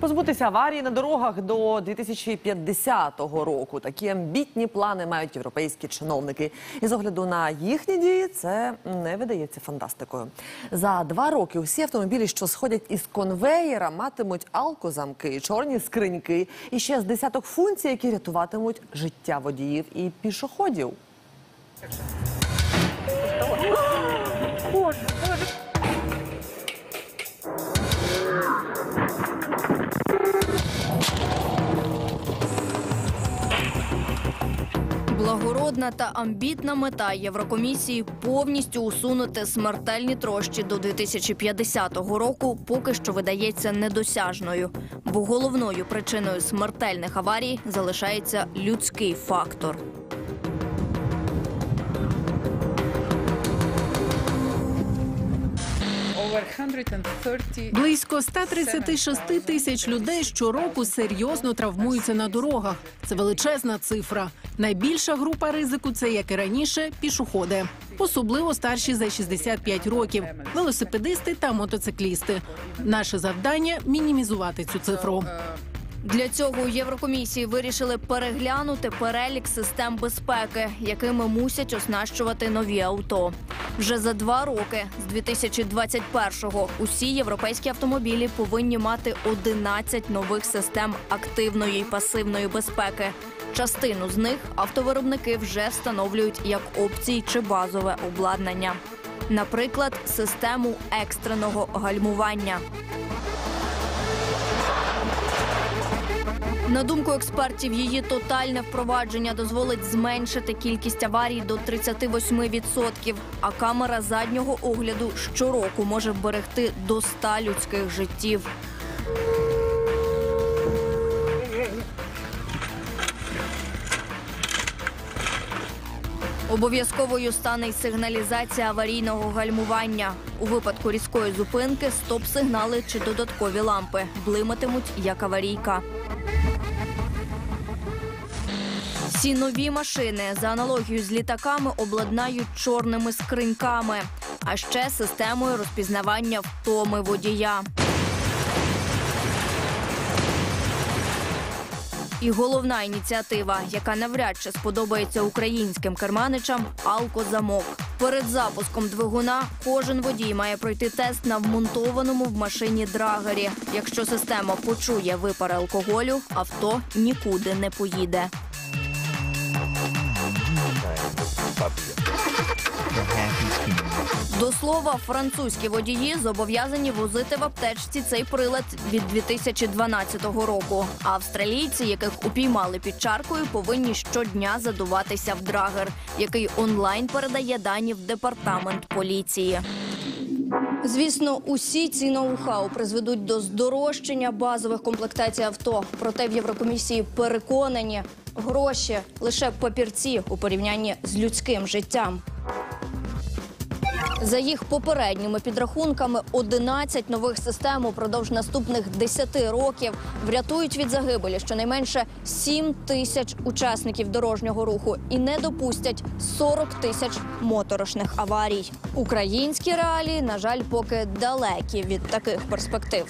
Позбутися аварії на дорогах до 2050 року. Такі амбітні плани мають європейські чиновники. І з огляду на їхні дії це не видається фантастикою. За два роки усі автомобілі, що сходять із конвеєра, матимуть алкозамки, чорні скриньки і ще з десяток функцій, які рятуватимуть життя водіїв і пішоходів. Благородна та амбітна мета Єврокомісії повністю усунути смертельні трощі до 2050 року поки що видається недосяжною, бо головною причиною смертельних аварій залишається людський фактор. Близько 136 тисяч людей щороку серйозно травмуються на дорогах. Це величезна цифра. Найбільша група ризику це, як і раніше, пішоходи, особливо старші за 65 років, велосипедисти та мотоциклісти. Наше завдання мінімізувати цю цифру. Для цього у Єврокомісії вирішили переглянути перелік систем безпеки, якими мусять оснащувати нові авто. Вже за два роки, з 2021-го, усі європейські автомобілі повинні мати 11 нових систем активної і пасивної безпеки. Частину з них автовиробники вже встановлюють як опції чи базове обладнання. Наприклад, систему екстреного гальмування. На думку експертів, її тотальне впровадження дозволить зменшити кількість аварій до 38%, а камера заднього огляду щороку може вберегти до 100 людських життів. Обов'язковою стане й сигналізація аварійного гальмування. У випадку різкої зупинки стоп-сигнали чи додаткові лампи блиматимуть як аварійка. Всі нові машини за аналогією з літаками обладнають чорними скриньками, а ще системою розпізнавання втоми водія. І головна ініціатива, яка навряд чи сподобається українським керманичам алкозамок. Перед запуском двигуна кожен водій має пройти тест на вмонтованому в машині драгері. Якщо система почує випари алкоголю, авто нікуди не поїде. До слова, французькі водії зобов'язані возити в аптечці цей прилад від 2012 року. А австралійці, яких упіймали під чаркою, повинні щодня задуватися в драгер, який онлайн передає дані в департамент поліції. Звісно, усі ці ноу-хау призведуть до здорожчання базових комплектацій авто. Проте в Єврокомісії переконані, гроші лише папірці у порівнянні з людським життям. За їх попередніми підрахунками, 11 нових систем упродовж наступних 10 років врятують від загибелі щонайменше 7 тисяч учасників дорожнього руху і не допустять 40 тисяч моторошних аварій. Українські реалії, на жаль, поки далекі від таких перспектив.